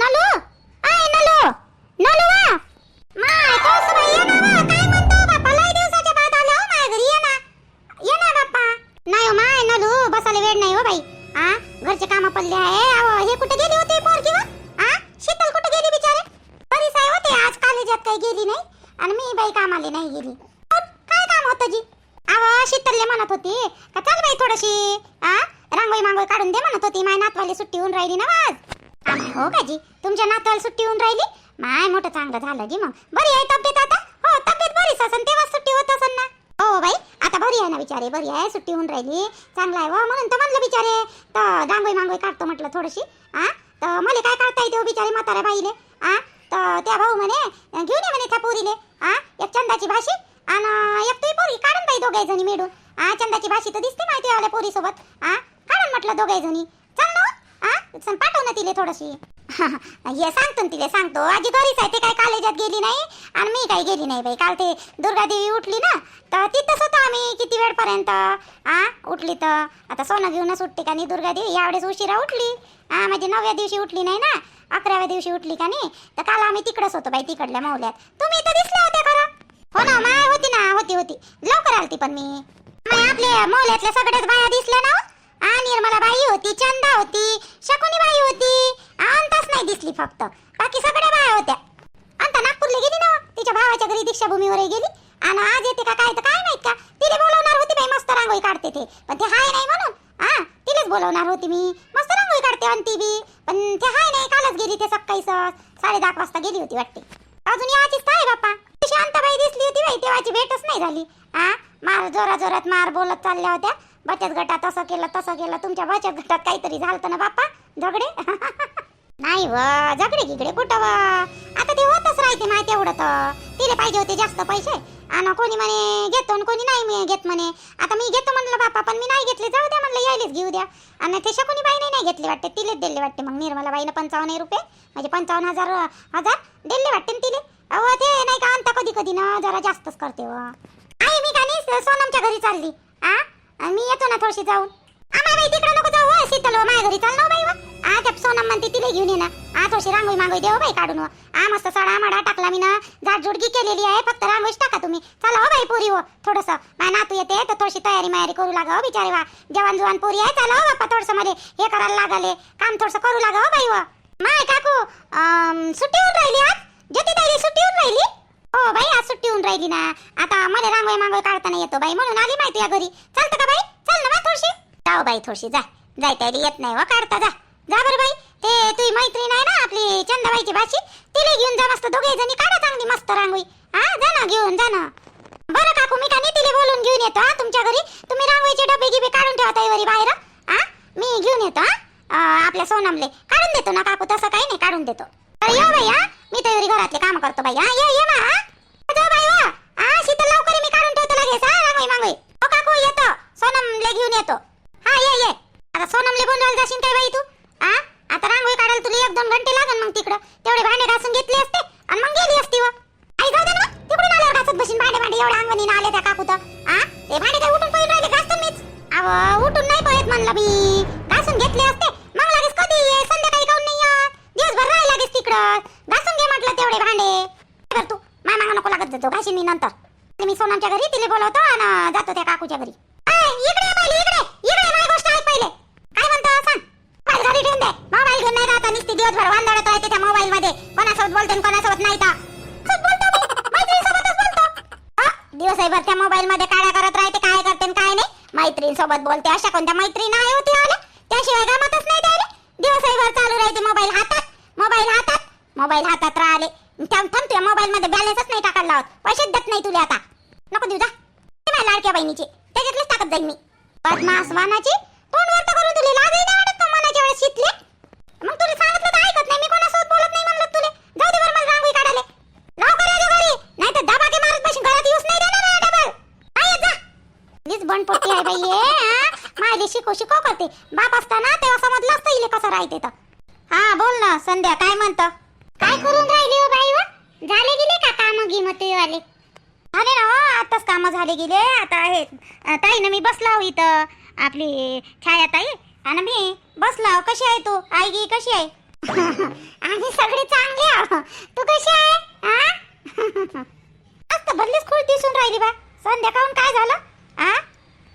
Nalu. I Nalu. Nalu वा माय कौस बाई ये ना वा. काय म्हणतो बाप्पा लय दिवसाच्या बाद आलो हो माझ्या घरी ये ना. ये ना बाप्पा नाही हो माय नलू. बसायला वेळ नाही हो बाई. आ घरचे काम पडले आहे. अहो हे कुठे गेली होती पोरगी वा आ शीतल कुठे गेली बिचारे? बरीच आहे होते आज कॉलेजात काही गेली नाही. आणि मी बाई कामाला नाही गेली. काय काम होतं जी? अहो शीतलले म्हणत होती का चल बाई थोडीशी आ रांगोळी मांगोळी काढून दे म्हणत होती. माय नातवाली सुट्टी होऊन राहिली ना आज. हो काजी तुमच्या नातवाला सुट्टी होऊन राहिली? माय मोठं चांगलं झालं जी मग. बरी आहे तब्येत आता? हो तब्येत बरीच असन तेव्हा सुट्टी होत असन ना. हो बाई आता बरी आहे ना बिचारे बरी आहे सुट्टी होऊन राहिली. चांगलं आहे व म्हणून तर म्हणलं बिचारे तर गांगोई मांगोई काढतो म्हटलं थोडीशी आ? तर मला काय काढता येते हो बिचारे म्हाताऱ्या बाईले आ? तर त्या भाऊ म्हणे घेऊन ये म्हणे त्या पोरीले आ? एक चंदाची भाशी आणि एक तुही पोरी काढून बाई दोघे जणी मिळून. आ चंदाची भाशी तर दिसते माहिती आल्या पोरीसोबत हा आ? काढून म्हटलं दोघे जणी. पाठव ना तिले थोडीशी. हे सांगतो ना तिले सांगतो. आजी घरीच आहे ते काय कॉलेजात गेली नाही आणि मी काही गेली नाही बाई. काल ते दुर्गादेवी उठली ना तर तिथंच होतो आम्ही किती वेळपर्यंत? आ? उठली तर? आता सोनं घेऊनच उठते का नाही दुर्गादेवी? यावेळेस उशिरा उठली. हा म्हणजे नवव्या दिवशी उठली नाही ना अकराव्या दिवशी उठली का नाही? तर काल आम्ही तिकडच होतो बाई तिकडल्या मावल्यात. तुम्ही तर दिसल्या होत्या खरं. हो ना माय होती ना होती होती. लवकर आलती पण मी. आपल्या मौल्यातल्या सगळ्याच बाया दिसल्या ना हो. आ निर्मला बाई होती चंदा होती शकुनी बाई होती. अंतच नाही दिसली फक्त. बाकी सगळ्या बाया होत्या. अंता नागपूरला गेली ना तिच्या भावाच्या घरी दीक्षाभूमीवर गेली. आणि आज येते का काय तर काय माहीत का? तिने बोलवणार होती बाई मस्त रांगोळी काढते ते. पण ते हाय नाही म्हणून. हा तिलाच बोलवणार होती मी. मस्त रांगोळी काढते आणि ती बी. पण ते हाय नाही कालच गेली ते सकाळी साडे दहा वाजता गेली होती वाटते. अजून याचीच काय बाप्पा? ती शांताबाई दिसली होती बाई तेव्हाची भेटच नाही झाली. हा मार जोरा जोरात मार बोलत चालल्या होत्या. बचत गटात असं केलं तसं केलं तुमच्या बचत गटात काहीतरी झालं ना बाप्पा? झगडे? नाही व झगडे गिगडे कुठं व? आता ते होतच राहते माहिती एवढं तर. तिला पाहिजे होते जास्त पैसे. आणि कोणी म्हणे घेतो आणि कोणी नाही मी घेत म्हणे. आता मी घेतो म्हणलं बापा पण मी नाही घेतले. जाऊ द्या म्हणलं यायलेच घेऊ द्या. आणि ते शकुनी बाईने नाही घेतले वाटते तिलेच दिले वाटते. मग निर्मला बाईनं पंचावन्न रुपये म्हणजे पंचावन्न हजार हजार दिले वाटते ना तिले. अहो ते नाही का आणता कधी कधी ना जरा जास्तच करते व. आहे मी का नाही सोनमच्या घरी चालली. आ? आणि मी येतो ना थोडीशी जाऊन. आम्हाला बाई तिकडे नको जाऊ हो, शीतल हो, माझ्या घरी चाल ना हो बाई हो. आ त्या सोनम म्हणते तिला घेऊन ये ना. आ थोडीशी रांगोळी मागोळी देऊ बाई काढून आ मस्त सडा माडा टाकला मी ना. झाडझुडकी केलेली आहे फक्त रांगोळीच टाका तुम्ही. चला हो बाई पोरी हो थोडस. माझ्या नातू येते तर थोडीशी तयारी मायारी करू लागा हो बिचारे वा. जवान जुवान पोरी आहे चला हो बाप्पा थोडसमध्ये हे करायला लागले. काम थोडस करू लागा हो बाई व. माय काकू अं, सुट्टी होऊन राहिली आज? ज्योती ताईली सुट्टी होऊन राहिली? हो बाई आज सुट्टी होऊन राहिली ना. आता मला रांगोळी मांगोळी काढताना येतो बाई. म्हणून आली माहिती या घरी. चालतं का बाई? चल ना थोडीशी. जाऊ बाई थोडीशी. जा. जायता येत नाही व काढता जा. जा बरं बाई. ते तुझी मैत्रीण आहे ना आपली चंदाबाईची भाची तिला घेऊन जा मस्त. दोघे जणी काढा चांगली मस्त रांगोळी. हा जा ना घेऊन जा ना. बरं काकू मी का नितीले बोलून घेऊन येतो हा तुमच्या घरी? तुम्ही रांगोळीचे डबे गिबे काढून ठेवा तयारी बाहेर हा. मी घेऊन येतो हा. आपल्या सोनमले. काढून देतो ना काकू तसं काही नाही काढून देतो. अरे ये बाई हा? मी तयारी घरातले काम करतो बाई हा? ये ये मा हा? जा बाई वा! हा शीतल लवकर मी काढून ठेवतो लगेच हा? रांगोळी मांगोळी. हो काकू येतो. सोनमले घेऊन येतो. हा ये ये. आता सोनमले बोलवायला जाशील काय बाई तू? हा? आता रांगोळी काढायला तुला एक दोन घंटे लागन मग तिकडं. तेवढे भांडे घासून घेतले असते आणि मग गेली असती व. आई जाऊ दे ना. तिकडून आल्यावर घासत बसीन भांडे भांडे. एवढ्या अंगणीनं आले त्या काकू तर हा? ते भांडे काय मोबाईल हातात राहिले. थांब थांब तुझ्या मोबाईल मध्ये बॅलन्सच नाही टाकायला लावत. पैसेच देत नाही तुला आता. नको देऊ जा. माझ्या लाडक्या बहिणीचे. त्याच्यातलेच टाकत जाईन मी. बदमास वानाची तोंड वर करून तुले लाजही नाही वाटत तो मनाच्या वेळेस शिकले? मग तुला सांगितलं तर ऐकत नाही. मी कोणासोबत बोलत नाही म्हणलं तुले. जाऊ दे बरं मला रांगोळी काढायला. लवकर ये ग घरी. नाही तर दबाके मारत बसून घरात येऊच नाही देणार ना डबल. काय येत जा. हीच बनपट्टी आहे बाई हे, माझी शिको शिको करते. बाप असताना तेव्हा समजलं असतं इले कसं राहते तर. हा बोल ना संध्या. काय म्हणतं? काय करून राहिली हो बाई व? झाले गेले का काम गिम ते वाले? झाले ना हो आताच कामं झाले गेले. आता हे अं, ताई ना मी बसला हो इथं. आपली छाया ताई आणि मी बसला हो. कशी आहे तू? आई गी कशी आहे? आम्ही सगळे चांगले आहो तू कशी आहे? आ? आज तर भल्लीच दिसून राहिली बा. संध्याकाळून काय झालं? आ?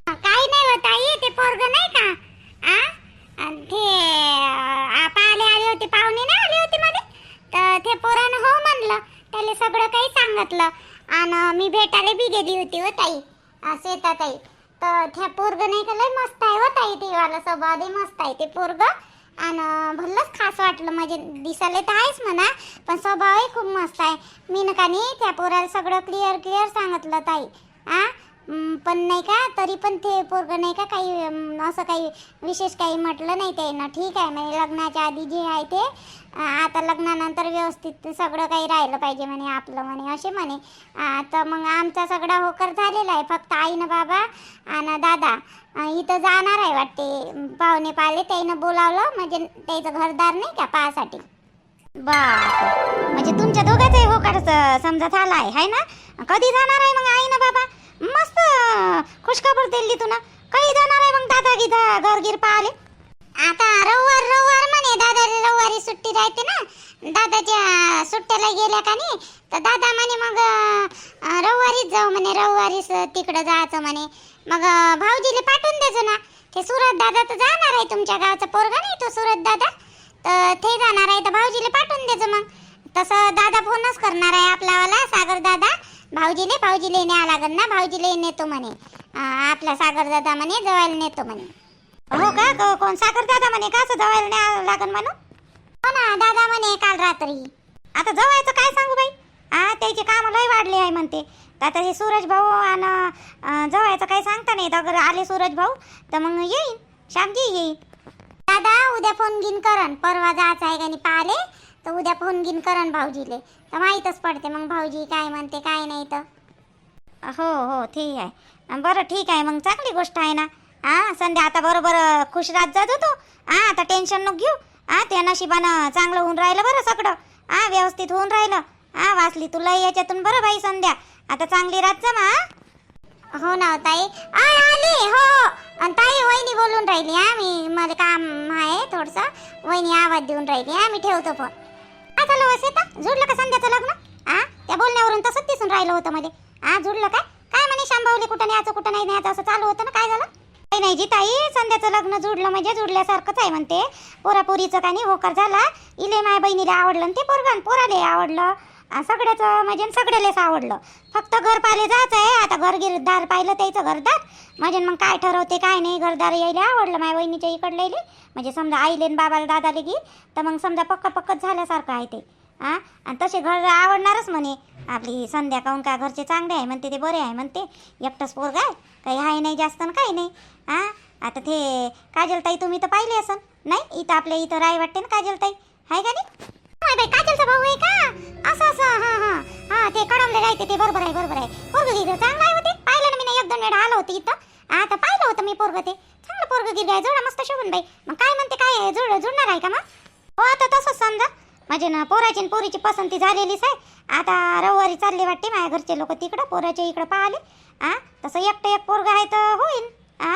काही नाही होत आई ते पोरग नाही का? आ? अन ते आ, पाहुणे आले होते पाहुणे नाही आले होते? तर ते पोरानं हो म्हणलं. त्याला सगळं काही सांगितलं. आणि मी भेटायला बी गेली होती हो ताई श्वेता ताई तर त्या पोरग नाही का लय मस्त आहे हो ताई ते वाला स्वभाव मस्त आहे ते पोरग. आणि भल्लंच खास वाटलं म्हणजे दिसायला तर आहेच म्हणा पण स्वभावही खूप मस्त आहे. मी ना नाही त्या पोराला सगळं क्लिअर क्लिअर सांगितलं ताई. आ? पण नाही का तरी पण ते पोरग नाही का काही असं काही विशेष काही म्हटलं नाही त्यानं. ठीक आहे म्हणजे लग्नाच्या आधी जे आहे ते आता लग्नानंतर व्यवस्थित सगळं काही राहिलं पाहिजे म्हणे आपलं म्हणे असे म्हणे. तर मग आमचा सगळा होकर झालेला आहे फक्त आईनं बाबा आणि दादा इथं जाणार आहे वाटते. पाहुणे पाहिले त्यानं बोलावलं म्हणजे त्याचं घरदार नाही का पाहासाठी. बाप म्हणजे तुमच्या दोघांचाही होकार स- समजा झाला आहे हाय ना? कधी जाणार आहे मग आई ना बाबा? मस्त खुशखबर दिली तू ना काही जाणार आहे मग दादा गीता घरगीर पाहले आता रविवार रविवार म्हणे दादा रविवारी सुट्टी राहते ना. दादाच्या सुट्ट्याला गेल्या का नाही? तर दादा म्हणे मग रविवारीच जाऊ म्हणे रविवारीच तिकडं जायचं म्हणे. मग भाऊजीला पाठवून द्यायचं ना ते सुरत दादा तर जाणार आहे तुमच्या गावचा पोरगा नाही तो सुरत दादा. तर ते जाणार आहे तर भाऊजीला पाठवून द्यायचं मग. तसं दादा फोनच करणार आहे आपलावाला सागर दादा. भाऊजीले भाऊजीले न्यावं लागेल ना भाऊजीले नेतो म्हणे. आपला सागर दादा म्हणे जवळ नेतो म्हणे. हो का? कोण? सागर दादा म्हणे का जवळ जवायला न्यावं म्हणून? हो ना दादा म्हणे काल रात्री. आता जवायचं काय सांगू बाई? हा त्याचे काम लय वाढले आहे म्हणते. तर आता हे सूरज भाऊ आणि जवळचं जवायचं काही सांगता नाही. अगर आले सूरज भाऊ तर मग येईन. श्यामजी येईन. दादा उद्या फोन गिन करन परवा जायचं आहे का नाही पाहिले तर उद्या फोन गिन करन भाऊजीले. तर माहीतच पडते मग भाऊजी काय म्हणते काय नाही तर. हो हो ठीक आहे. बरं ठीक आहे मग चांगली गोष्ट आहे ना. हा संध्या आता बरोबर खुश राहत जात होतो. हा आता टेन्शन नको घेऊ. हा त्या नशिबानं चांगलं होऊन राहिलं बरं सगळं. हा व्यवस्थित होऊन राहिलं. हा वाचली तुला याच्यातून बरं बाई संध्या. आता चांगली रात जा मा हो ना हो ताई. आय आली हो, हो. आणि ताई वहिनी बोलून राहिली हा मी मला काम आहे थोडंसं. वहिनी आवाज देऊन राहिली हा मी ठेवतो फोन. काय झालं हो सीता जुडलं का संध्याचं लग्न? हा त्या बोलण्यावरून तसंच दिसून राहिलं होतं मध्ये हा जुडलं काय? काय म्हणे शांभावले कुठं न्यायचं कुठं नाही न्यायचं? असं चालू होतं ना काय झालं? काही नाही जी ताई संध्याचं लग्न जुडलं म्हणजे जुडल्यासारखंच आहे म्हणते. पोरापोरीचं का नाही होकार झाला. इले माय बहिणीला आवडलं ते पोरगान पोराले आवडलं. सगळ्याचं म्हणजे सगळ्यालाच आवडलं. फक्त घर पाहिले जायचं आहे आता घर गिरदार पाहिलं त्याचं घरदार. म्हणजे मग काय ठरवते काय नाही घरदार यायला आवडलं माझ्या वहिनीच्या इकडलं येईल म्हणजे समजा आईले बाबाला दादाले गी तर मग समजा पक्क पक्कच झाल्यासारखं आहे ते. हां आणि तसे घर आवडणारच म्हणे. आपली संध्या काहून का घरचे चांगले आहे म्हणते ते बरे आहे म्हणते. एकटंच पोर आहे काही आहे नाही जास्त आणि काही नाही. हा आता ते काजलताई तुम्ही तर पाहिले असन. नाही इथं आपल्या इथं राय वाटते ना काजलताई. आहे का नाही? काय बाई काजलचा भाऊ आहे का? असं असं हा हा. हा ते कडवले राहते ते बरोबर आहे बरोबर आहे. पोरग गिर चांगलं आहे होते पाहिलं ना मी एक दोन वेळा आलं होतं इथं. आता पाहिलं होतं मी पोरग ते. चांगलं पोरग गिर आहे जोडा मस्त शोभून बाई. मग काय म्हणते काय जुड जुडणार आहे का मग? हो आता तसंच समजा. म्हणजे ना पोराची आणि पोरीची पसंती झालेलीच आहे. आता रविवारी चालले वाटते माझ्या घरचे लोक तिकडं पोराच्या इकडं पाहिले. आ तसं एकटं एक पोरग आहे तर होईल आ?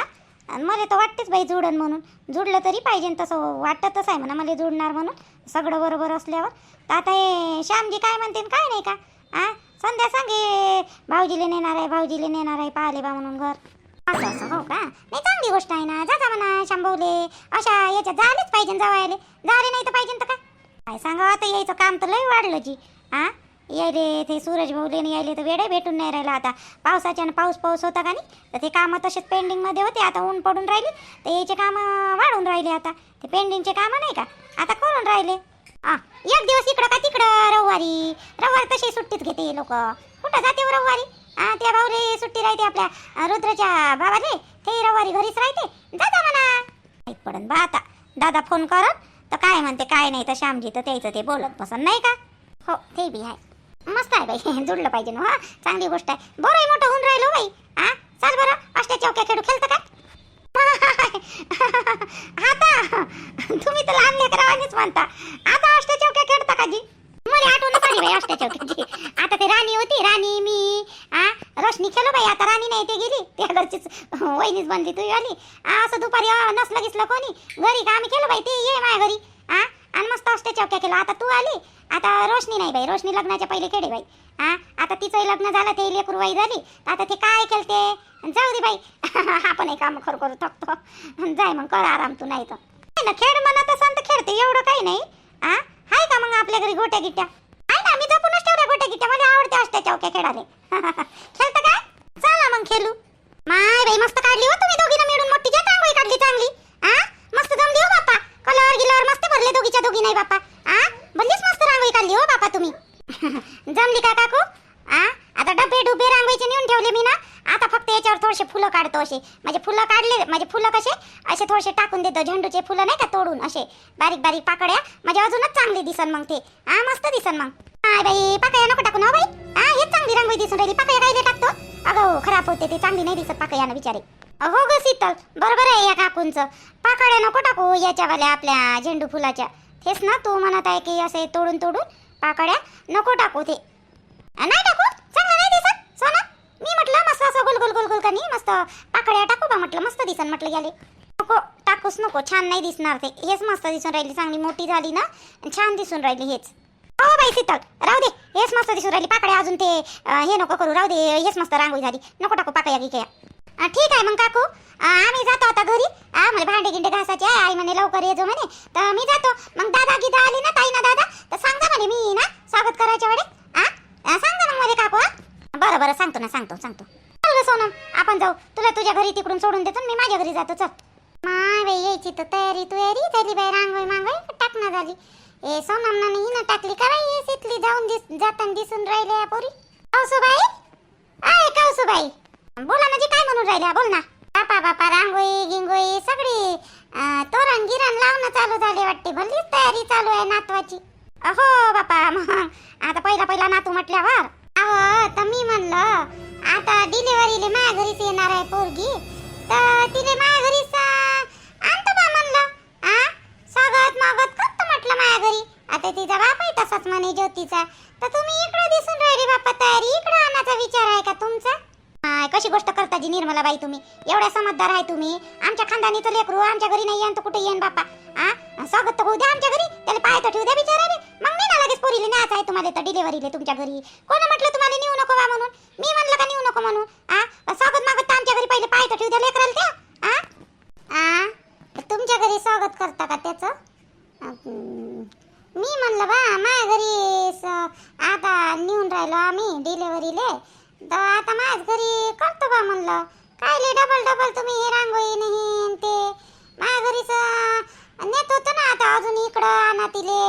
आणि मला तर वाटतेच बाई जुडन म्हणून. जुडलं तरी पाहिजे तसं वाटतच आहे म्हणा मला जुडणार म्हणून. सगळं बरोबर असल्यावर. तर आता हे श्यामजी काय म्हणते काय नाही का? आ? संध्या सांगे भाऊजीले नेणार आहे भाऊजीले नेणार आहे पाहिले बा म्हणून घर. असं असं हो का? नाही चांगली गोष्ट आहे ना. जाता म्हणा शांभवले अशा याच्यात झालेच पाहिजे जावायले. झाले नाही तर पाहिजे तर काय? काय सांगा आता यायचं? काम तर लय वाढलं जी. आ? यायले ते सूरज भाऊले यायले तर वेडे भेटून नाही राहिला आता. पावसाच्यानं पाऊस पाऊस होता का नाही तर ते कामं तसेच पेंडिंगमध्ये होते आता ऊन पडून राहिले तर याचे कामं वाढून राहिले आता. ते पेंडिंगचे कामं नाही का आता करून राहिले. आ एक दिवस इकडं का तिकडं रविवारी? रविवारी तशी सुट्टीच घेते लोक? कुठं जाते हो रविवारी? त्या भाऊले सुट्टी राहते आपल्या रुद्रच्या भावाले ते रविवारी घरीच राहते. दादा म्हणा. माहीत पडन बा आता. दादा फोन करत तर काय म्हणते काय नाही तर श्यामजी तर त्याचं ते बोलत बसन नाही का? हो ते बी आहे. मस्त आहे बाई. जुडलं पाहिजे ना हा? चांगली गोष्ट आहे. बरं मोठं होऊन राहिलो बाई. हा? चाल बरं. अष्ट्या चौक्या खेळू. खेळतं का? आता? तुम्ही तर लहान लेकरावानीच म्हणता. आता अष्ट चौक्या खेळता का जी? मला आठवण आली बाई अष्टा चौक्याची. आता ते राणी होती राणी मी आ रोशनी खेळो बाई. आता राणी नाही ते गेली. त्या घरचीच वहिनीच बनली तू आली असं दुपारी नसलं गिसलं कोणी? घरी का आम्ही केलं बाई ते ये माझ्या घरी. आ आणि मस्त असते चौक्या केला? आता तू आली? आता रोशनी नाही बाई. रोशनी लग्नाच्या पहिले केडे बाई. हा? आता तिचंही लग्न झालं ते लेकरूबाई झाली. तर आता ते काय केलते जाऊ दे बाई. आपण एक काम खरं करू थकतो. जाय मग कर आराम तू नाही तर. ना खेळ म्हणत असाल तर खेळते एवढं काही नाही. हा? हाय का मग आपल्या घरी गोट्या गिट्या आहे ना मी जपूनच ठेवल्या गोट्या गिट्या मला आवडते असते चौक्या खेळाले खेळतं काय चला मग खेळू माय बाई मस्त काढली हो तुम्ही दोघीनं मिळून मोठी जात रांगोळी काढली चांगली हा मस्त जमली हो बापा कलर गिलर मस्त भरले दोघीच्या दोघी नाही बापा हा भल्लीच मस्त रांगोळी काढली हो बापा तुम्ही जमली का काकू हा आता डबे डुबे रांगोळीचे नेऊन ठेवले मी ना आता फक्त याच्यावर थोडेसे फुलं काढतो असे म्हणजे फुलं काढले म्हणजे फुलं कसे असे थोडेसे टाकून देतो झेंडूचे फुलं नाही का तोडून असे. बारीक बारीक पाकड्या म्हणजे अजूनच चांगली दिसन मग ते. हा मस्त दिसन मग. बाई पाकळ्या नको टाकू ना हो बाई. हा हेच चांगली रांगोळी दिसून राहिली. पाकळ्या काय टाकतो? अगं हो, खराब होते ते चांगली नाही दिसत पाकळ्यानं बिचारे. हो ग शीतल बरोबर आहे या काकूंचं. पाकळ्या नको टाकू याच्यावाल्या आपल्या झेंडू फुलाच्या. तेच ना तू म्हणत आहे की असे तोडून तोडून पाकळ्या नको टाकू ते. नाही टाकू? चांगलं नाही दिसत सोना? मी म्हटलं असं गोल गोल गोल गोल का नाही? मस्त पाकळ्या टाकू बा म्हटलं मस्त दिसन म्हटलं याले. नको टाकूच नको छान नाही दिसणार ते. हेच मस्त दिसून राहिली चांगली मोठी झाली ना छान दिसून राहिली हेच. हो बाई शीतल राहू दे हेच मस्त दिसून राहिली पाकळ्या अजून ते हे नको करू राहू दे हेच मस्त रांगोळी झाली. नको टाकू पाकळ्या गिकया ठीक आहे मग काकू. आम्ही जातो आता घरी. आ, मला भांडे गिंडे घासायचे आहे आई म्हणे लवकर ये जो म्हणे. तर मी जातो. मग दादा गीता आली ना ताई ना दादा तर सांगा म्हणे मी ना स्वागत करायच्या वेळेस सांगा मग मध्ये काकू बरं बरं सांगतो ना सांगतो सांगतो. जाऊ ना आपण जाऊ. तुला तुझ्या घरी तिकडून सोडून देतो मी माझ्या घरी जातो. चल. माय यायची तर तयारी तयारी झाली बाई रांगोळी मांगोळी. टाकणं झाली. ए सोनम ना हिनं टाकली का बाई? हे तिथली जाऊन दिस जाताना दिसून राहिले या पोरी. कौसुबाई? आय कौसुबाई. बोला ना जी काय म्हणून राहिल्या? बोल ना. बापा बापा रांगोळी गिंगोळी सगळी तोरण गिरण लावणं चालू झाले वाटते. भली तयारी चालू आहे नातवाची. अहो बापा मग. आता पहिला पहिला नातू म्हटल्यावर. अहो तर मी म्हणलं आता डिलिव्हरीले माझ्या घरीच येणार आहे पोरगी. तर तिने माझ्या घरीच आणतो बा म्हणलं. आ स्वागत मागत करतो म्हटलं माझ्या घरी. आता तिचा बाप आहे तसाच म्हणे ज्योतीचा. तर तुम्ही इकडे दिसून राहिले बापा तयारी. इकडे आणायचा विचार आहे का तुमचा? कशी गोष्ट करता जी निर्मला बाई तुम्ही? एवढ्या समजदार आहे तुम्ही. आमच्या खानदानीचं लेकरू आमच्या घरी नाही येईन तर कुठे येईन बापा आ स्वागत तर होऊ द्या आमच्या घरी. त्याला पाय तर ठेवू द्या आले तर डिलिव्हरीले तुमच्या घरी. कोण म्हटलं तुम्हाला नेऊ नको बा म्हणून? मी म्हणलं का नेऊ नको म्हणून? आ? स्वागत मागत तर आमच्या घरी पहिले पाय तर ठेवू द्या त्या. आ? आ? तुमच्या घरी स्वागत करता का त्याचं? मी म्हणलं बा माझ्या घरी आता नेऊन राहिलो आम्ही डिलेवरीले तर आता माझ्याच घरी करतो बा म्हणलं. कायले डबल डबल तुम्ही हे रांगोळी नाही ते. माझ्या घरीच नेत होतं ना आता अजून इकडं आणा तिले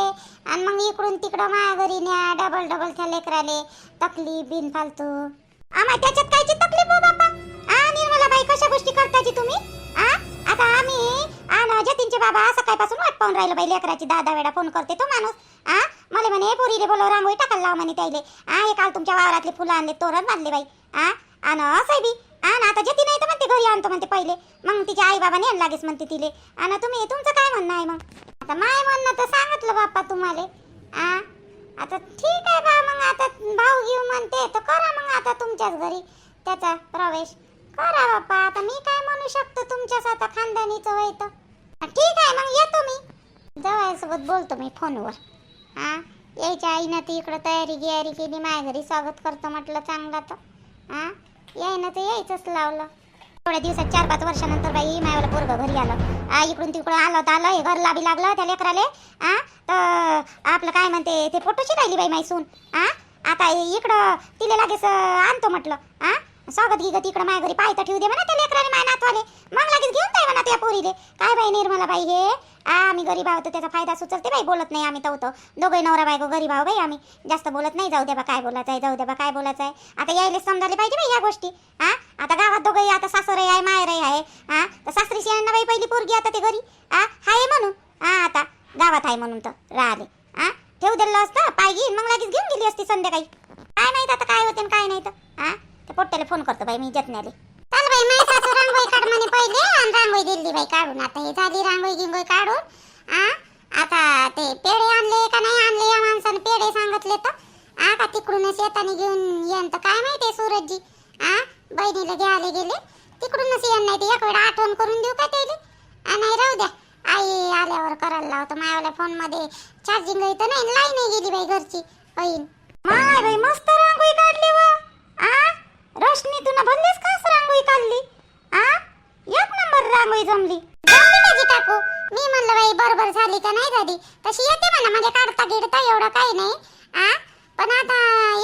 आणि मग इकडून तिकडं माझ्या घरी न्या डबल डबल त्या लेकराले तकलीफ बिन फालतू. आम्हा त्याच्यात कायची तकलीफ हो बाबा आ निर्मला बाई कशा गोष्टी करताची तुम्ही? आ? आता आम्ही आ जतीनचे बाबा सकाळपासून वाट पाहून राहिलो बाई लेकराची दहा दहा वेळा फोन करते तो माणूस. आ? मला म्हणे पोरीले बोलव रांगोळी टाकायला लाव म्हणे त्याले आ हे काल तुमच्या वावरातले फुलं आणले तोरण बांधले बाई. आ? आणि असं बी आ ना आता जती नाही तर म्हणते घरी आणतो म्हणते पहिले. मग तिच्या आई बाबा आण लागेच म्हणते तिले. आणि तुम्ही तुमचं काय म्हणणं आहे मग? आता माय म्हणणं तर सांगितलं बाप्पा तुम्हाला. आ? आता ठीक आहे बा मग आता भाऊ घेऊ म्हणते तर करा मग आता तुमच्याच घरी. त्याचा प्रवेश. करा बाप्पा आता मी काय म्हणू शकतो तुमच्याच आता खानदानीचं वय तर? ठीक आहे मग येतो मी. जवळसोबत बोलतो मी फोनवर. हा? यायच्या आईनं ती इकडं तयारी गियारी केली माझ्या घरी स्वागत करतो म्हटलं चांगलं तर. हा? यायनं तर यायचंच लावलं. थोड्या दिवसात चार पाच वर्षानंतर बाई मायावाला पोरग घरी आलं. आ इकडून तिकडून आलं तर आलं हे घर बी लागलं त्या लेकराले. आ तर आपलं काय म्हणते ते फोटोची राहिली बाई मायसून आ आता इकडं तिले लागेच आणतो म्हटलं. आ स्वागत गिगत इकडं माझ्या घरी पायता ठेवू दे म्हणा त्या लेकराने माय नातवाले. मग लगेच घेऊन जाय म्हणा त्या पोरीले. काय बाई निर्मला बाई हे? आम्ही गरीब आहोत तर त्याचा फायदा सुचलते बाई. बोलत नाही आम्ही तवतो दोघे नवरा बायको गरीब आहो बाई आम्ही. जास्त बोलत नाही जाऊ द्या बा काय बोलायचं आहे जाऊ द्या बा काय बोलायचं आहे. आता यायला समजायला पाहिजे बाई या गोष्टी. हा आता गावात दोघे आता सासर आहे मायर आहे. हा तर सासरी यांना बाई पहिली पोरगी आता ते घरी. हा हाय म्हणून. हा आता गावात आहे म्हणून तर राहिले. हा ठेवू दिलं असतं पाय घेईन. मग लगेच घेऊन गेली असती संध्याकाळी काय माहीत आता काय होते आणि काय नाही तर हा त्याला फोन करतो बाई मी जतण्याले चाल बाई माझी सासू रांगोळी काढ म्हणे पहिले आणि रांगोळी दिली बाई काढून. आता हे झाली रांगोळी गिंगोळी काढून आ? आता ते पेढे आणले का नाही आणले या माणसानं? पेढे सांगितले तर. आ का तिकडूनच येताना घेऊन येन तर काय माहिती सूरजजी? आ? बहिणीला घ्यायला गेले. तिकडूनच येण नाही ते एक वेळा आठवण करून देऊ का त्याला? आ नाही राहू द्या. आई आल्यावर करायला लावतो. मायावाल्या फोनमध्ये चार्जिंग तर नाही लाईन नाही गेली बाई घरची. बहीण. माय बाई मस्त रांगोळी काढली वा. आ? रोशनी तू भल्लेच कास रांगोळी काढली? आ? एक नंबर रांगोळी जमली. जमली माझी काकू मी म्हणलं बाई बरोबर झाली का नाही झाली? तशी येते म्हणा म्हणजे काढता गिडता एवढं काही नाही. आ? पण आता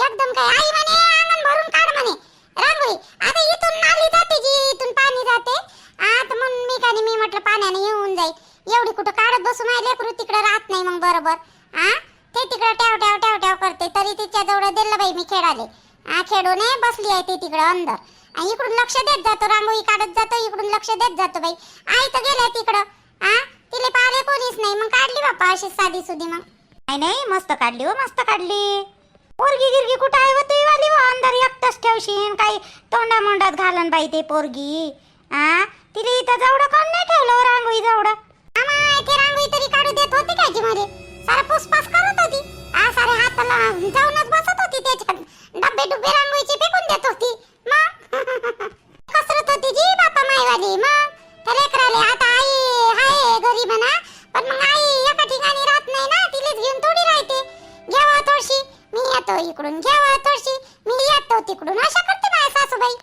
एकदम काय आई म्हणे अंगण भरून काढ म्हणे. रांगोळी. आता इथून नाली जाते जी इथून पाणी जाते. आता म्हणून मी काय नाही, मी म्हटलं पाण्याने येऊन जाईल एवढी कुठं काढत बसून आहे लेकरू तिकडे राहत नाही मग बरोबर. आ? ते तिकडे ट्याव ट्याव ट्याव ट्याव करते. तरी तिच्या जवळ दिलं बाई मी खेळाले. आ खेळू बसली आहे ती तिकडं अंदर. आणि इकडून लक्ष देत जातो रांगोळी काढत जातो इकडून लक्ष देत जातो बाई. आई तर गेल्या तिकडं. आ? तिले पाहिले कोणीच नाही. मग काढली बाप्पा अशी साधी सुधी मग. नाही नाही मस्त काढली हो मस्त काढली. पोरगी गिरगी कुठं आहे व तुही वाली व? अंदर एकटंच ठेवशील काही तोंडा मोंडात घालन बाई ते पोरगी. आ? तिला इथं जवळ कोण नाही ठेवलं हो, रांगोळी जवळ ते रांगोळी तरी काढू देत होती काय जी मध्ये सारा पुसपास करत होती. आ सारे हात जाऊनच बसत होती त्याच्यात डब्बे डुब्बे रांगोळीचे फेकून देत होती. मग कसरत होती जी बापा माईवाली मग त्या लेकराले आता आई हाय घरी म्हणा पण मग आई एका ठिकाणी राहत नाही ना तिलेच घेऊन थोडी राहते. घ्यावा थोडशी. मी येतो इकडून. घ्यावा थोडशी. मी येतो तिकडून. अशा करते माझ्या सासूबाई.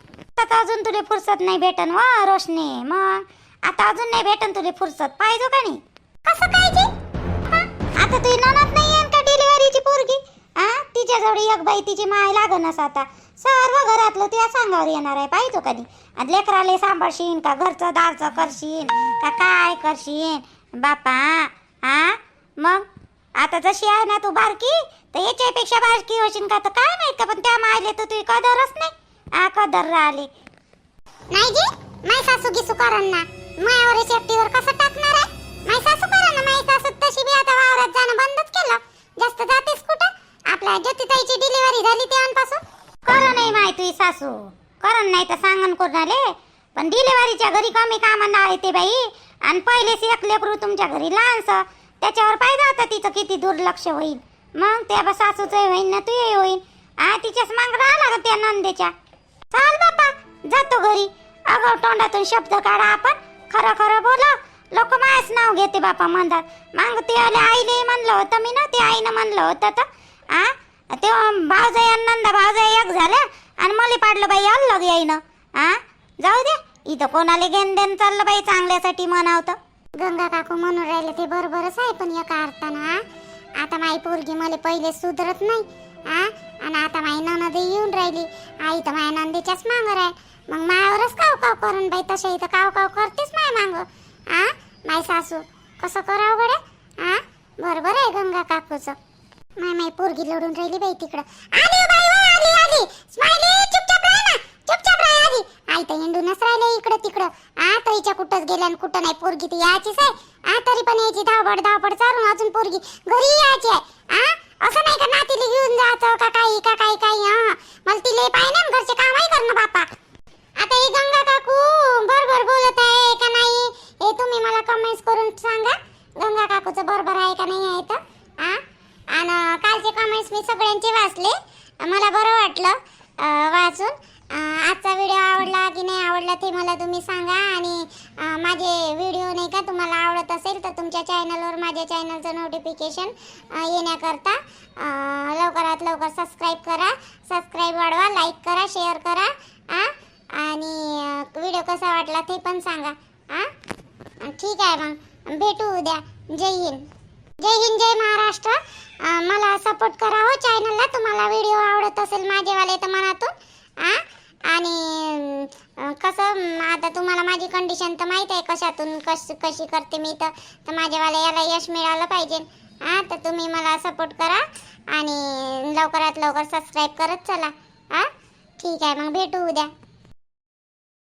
आता अजून तुले फुरसत नाही भेटन वा रोशनी. मग आता अजून नाही भेटन तुले फुरसत. पाहिजे का नाही? कसं पाहिजे? आता तुझी तिच्याजवळ एक बाई तिची माय लागनच आता. सर्व घरातलं तुझ्या सांगावर येणार आहे पाहिजे कधी. आणि लेकराले सांभाळशीन का घरचं दारचं करशीन का काय करशीन? बापा आ? मग? आता जशी आहे ना तू बारकी तर याच्यापेक्षा बारकी होशील का? तर काय माहीत का पण त्या मायले तर तुझी कदरच नाही. आ कदर राहिली. नाही जी माय सासू गिसू करण ना. मायावर शेपटीवर कसं टाकणार आहे? माय सासू करण ना माय सासू तशी बी आता वावरात जाणं बंदच केलं जास्त जातेस कुठं आपल्या ज्योतिताईची डिलिव्हरी झाली तेव्हापासून करण नाही माय तुझी सासू करण नाही तर सांगन कोणाले? पण डिलेवरीच्या घरी कमी कामांना येते बाई. आणि पहिलेच एक लेकरू तुमच्या घरी लहानसं. त्याच्यावर पाहिजे होता तिचं किती दुर्लक्ष होईल मग त्या बा सासूचं होईल ना तुझे होईल आ तिच्याच मांग राहा लागत त्या नंदेच्या. चाल बापा जातो घरी. अगं तोंडातून शब्द काढा आपण. खरं खरं बोला. लोक माझ्याच नाव घेते बापा म्हणतात. मग ते आले आईने म्हणलं होतं मी ना ते आईनं म्हणलं होतं तर. आ ते भाऊजाई नंदा भावजाई एक पाडलं बाई अलग यायनं आ? जाऊ दे. इथं कोणाला घेण देण चाललं बाई चांगल्यासाठी म्हणावतं गंगा काकू म्हणून राहिले ते बरोबरच आहे पण एका अर्थानं आता माई पोरगी मला पहिले सुधरत नाही आ? आणि आता माई ननद येऊन राहिली. आई तर माझ्या नंदीच्याच मांगर आहे मग मायावरच काव काव करून बाई तशा इथं काव काव करतेच माय मांग आ? माय सासू कसं करावं गड्या? आ? बरोबर आहे गंगा काकूचं. माय माय पोरगी लढून राहिली बाई तिकडं. आली हो बाई वा, आली आली. स्माइली चुपचाप राहा ना. चुपचाप राहा आली आई तर हिंडूनच राहिले इकडं तिकडं. आ तर हिच्या कुठंच गेल्या आणि कुठं नाही. पोरगी ती यायचीच आहे. आ तरी पण यायची धावपड धावपड चालून अजून पोरगी घरी यायची आहे. आ असं नाही का नातीला घेऊन जायचं का काही का काही काही? हा मला तिला पाहिजे ना घरचे कामही करणं बापा. आता ही गंगा काकू बरोबर बोलत आहे का नाही? हे तुम्ही मला कमेंट्स करून सांगा. गंगा काकूचं बरोबर आहे का नाही आहे तर? आ? आणि कालचे कमेंट्स मी सगळ्यांचे वाचले. मला बरं वाटलं वाचून. आजचा व्हिडिओ आवडला की नाही आवडला ते मला तुम्ही सांगा. आणि माझे व्हिडिओ नाही का तुम्हाला आवडत असेल तर तुमच्या चॅनलवर माझ्या चॅनलचं नोटिफिकेशन येण्याकरता लवकरात लवकर सबस्क्राईब करा. सबस्क्राईब वाढवा लाईक करा शेअर करा आ आणि व्हिडिओ कसा वाटला ते पण सांगा आ ठीक आहे मग. भेटू उद्या. जय हिंद. जय हिंद जय महाराष्ट्र. मला सपोर्ट करा हो चॅनलला तुम्हाला व्हिडिओ आवडत असेल माझेवाले तर मनातून आ? आणि कसं आता तुम्हाला माझी कंडिशन तर माहीत आहे कशातून कश कशी करते मी तर तर माझेवाले याला यश मिळालं पाहिजे. हां तर तुम्ही मला सपोर्ट करा आणि लवकरात लवकर सबस्क्राईब करत चला. हां ठीक आहे मग भेटू उद्या.